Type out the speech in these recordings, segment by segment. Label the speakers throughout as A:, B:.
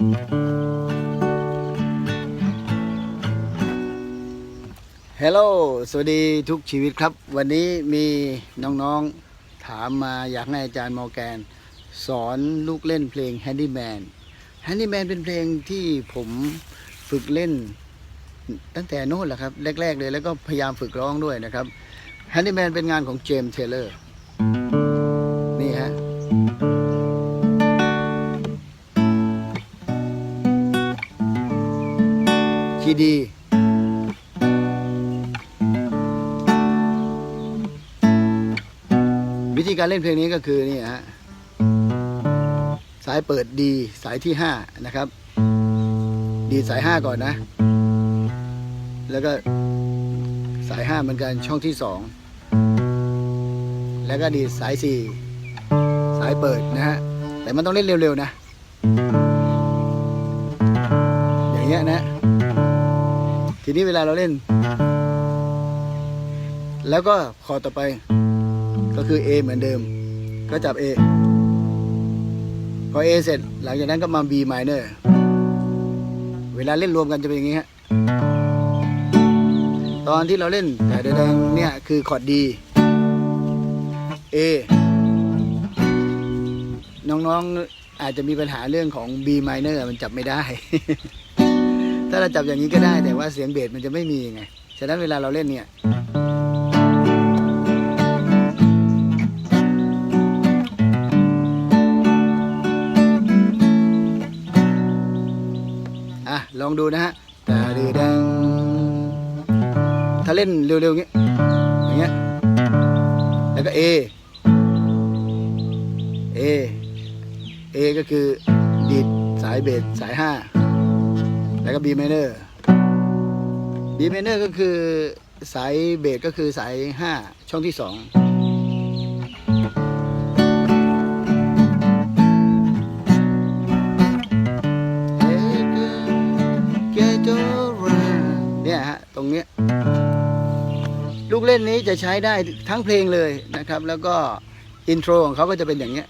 A: ฮลโหลสวัสดีทุกชีวิตครับ วันนี้มีน้องๆถามมาอยากให้อาจารย์มอแกน สอนลูกเล่นเพลง Handyman Handyman เป็นเพลงที่ผมฝึกเล่นตั้งแต่โน้นแหละครับ แรก ๆ เลยแล้วก็พยายามฝึกร้องด้วยนะครับ Handyman เป็นงานของเจมส์เทเลอร์ีดี วิธีการเล่นเพลงนี้ก็คือนี่ฮะสายเปิดดีสายที่ห้านะครับ ดีสายห้าก่อนนะ แล้วก็สายห้าเหมือนกันช่องที่สองแล้วก็ดีสายสี่สายเปิดนะฮะ แต่มันต้องเล่นเร็ว ๆ นะ อย่างเงี้ยนะ ทีนี้เวลาเราเล่น แล้วก็คอต่อไป ก็คือ A เหมือนเดิม ก็จับ A พอ A เสร็จหลังจากนั้นก็มา B minor เวลาเล่นรวมกันจะเป็นอย่างนี้ฮะตอนที่เราเล่นแต่แดงเนี่ยคือคอร์ด D A น้องๆอาจจะมีปัญหาเรื่องของ B minor มันจับไม่ได้ ถ้าเราจับอย่างนี้ก็ได้แต่ว่าเสียงเบสมันจะไม่มีไง ฉะนั้นเวลาเราเล่นเนี่ย อะ ลองดูนะฮะตาดือดัง ถ้าเล่นเร็วๆอย่างเงี้ย อย่างเงี้ย แล้วก็ A A A ก็คือดีดสายเบสสายห้า แล้วก็ B minor B minor ก็คือสายเบสก็คือสายห้าช่องที่สองเนี่ยฮะ ตรงเนี้ยลูกเล่นนี้จะใช้ได้ทั้งเพลงเลยนะครับ แล้วก็อินโทรของเขาก็จะเป็นอย่างเงี้ย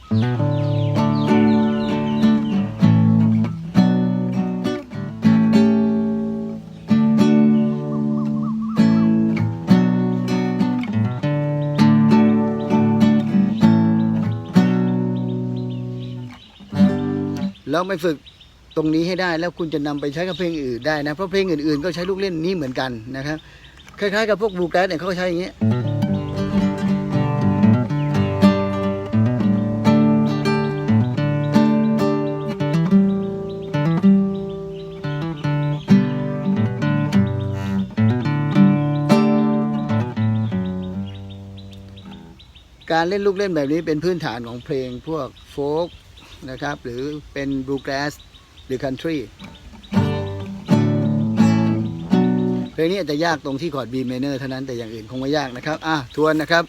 A: แล้วไม่ฝึกตรงนี้ให้ได้แล้วคุณจะนำไปใช้กับเพลงอื่นได้นะ เพราะเพลงอื่นๆ ก็ใช้ลูกเล่นนี้เหมือนกันนะครับ คล้ายๆกับพวกบูแกรสเนี่ยเขาก็ใช้อย่างเงี้ยการเล่นลูกเล่นแบบนี้เป็นพื้นฐานของเพลงพวกโฟก นะครับ หรือเป็นบลูแกรสหรือคันทรีเพลงนี้อาจจะยากตรงที่คอร์ด B minor เท่านั้นแต่อย่างอื่นคงไม่ยากนะครับ อะทวนนะครับ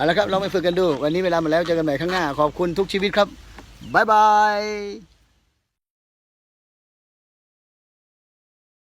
A: เอาละครับลองไปฝึกกันดู วันนี้เวลาหมดแล้วเจอกันใหม่ข้างหน้า ขอบคุณทุกชีวิตครับบ๊ายบาย